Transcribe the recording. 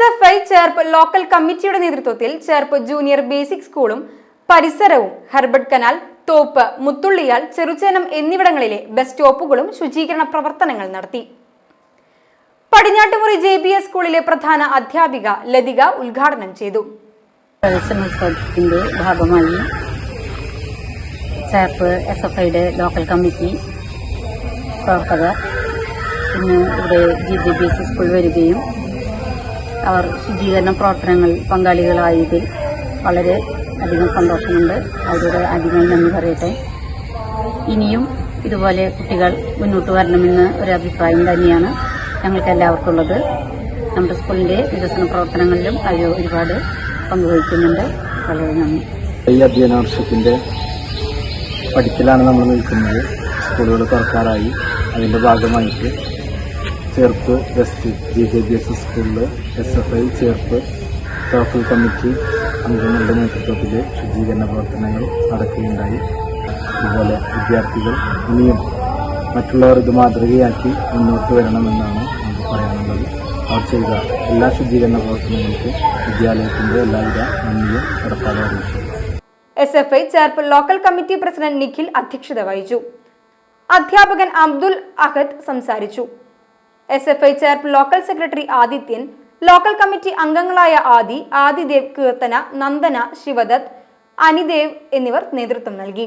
S F I Cherpu local കമ്മിറ്റിയുടെ നേതൃത്വത്തിൽ Cherpu junior basic സ്കൂളും പരിസരവും ഹെർബർട്ട് കനാൽ തോപ്പ് മുത്തുള്ളിയാൽ ചെറുചേനം എന്നിവിടങ്ങളിലെ ബസ് സ്റ്റോപ്പുകളും ശുചീകരണ പ്രവർത്തനങ്ങൾ നടത്തി. പടിഞ്ഞാട്ടുമുറി ജെ ബി എസ് സ്കൂളിലെ പ്രധാന അധ്യാപിക ലതിക ഉദ്ഘാടനം ചെയ്തു. ഭാഗമായി ചേർപ്പ് എസ് എഫ് ഐയുടെ ലോക്കൽ കമ്മിറ്റി പ്രവർത്തകർ ഇന്ന് ഇവിടെ G G B S school വരികയും അവർ ശുചീകരണ പ്രവർത്തനങ്ങൾ പങ്കാളികളായതിൽ വളരെ അധികം സന്തോഷമുണ്ട്. അവരോട് അധികം നന്ദി പറയട്ടെ. ഇനിയും ഇതുപോലെ കുട്ടികൾ മുന്നോട്ട് വരണമെന്ന് ഒരു അഭിപ്രായം തന്നെയാണ് ഞങ്ങൾക്ക് ഉള്ളത് നമ്മുടെ സ്കൂളിന്റെ വികസന പ്രവർത്തനങ്ങളിലും അവർ ഒരുപാട് പങ്കുവഹിക്കുന്നുണ്ട്. വളരെ നന്ദി. ഈ അധ്യയന വർഷത്തിന്റെ പഠിക്കലാണ് നമ്മൾ നിൽക്കുന്നത്. സ്കൂളുകൾ തുറക്കാറായി. അതിന്റെ ഭാഗമായിട്ട് Cherpu west G J B S സ്കൂളിൽ S F I Cherpu local committee അംഗങ്ങളുടെ നേതൃത്വത്തിൽ ശുചീകരണ പ്രവർത്തനങ്ങൾ നടക്കുകയുണ്ടായി. അതുപോലെ വിദ്യാർത്ഥികൾ ഇനിയും മറ്റുള്ളവർ ഇത് മാതൃകയാക്കി മുന്നോട്ട് വരണമെന്നാണ് നമുക്ക് പറയാനുള്ളത്. അവർ ചെയ്ത എല്ലാ ശുചീകരണ പ്രവർത്തനങ്ങൾക്കും വിദ്യാലയത്തിന്റെ എല്ലാവിധ നന്ദിയും കടപ്പാടും അറിയിച്ചു. S F I Cherpu local committee president Nikhil അധ്യക്ഷത വഹിച്ചു. അധ്യാപകൻ അബ്ദുൽ അഹദ് സംസാരിച്ചു. S F I Cherpu local secretary Adithyan local committee അംഗങ്ങളായ ആദി ആദിദേവ് കീർത്തന നന്ദന ശിവദത്ത് അനിദേവ് എന്നിവർ നേതൃത്വം നൽകി.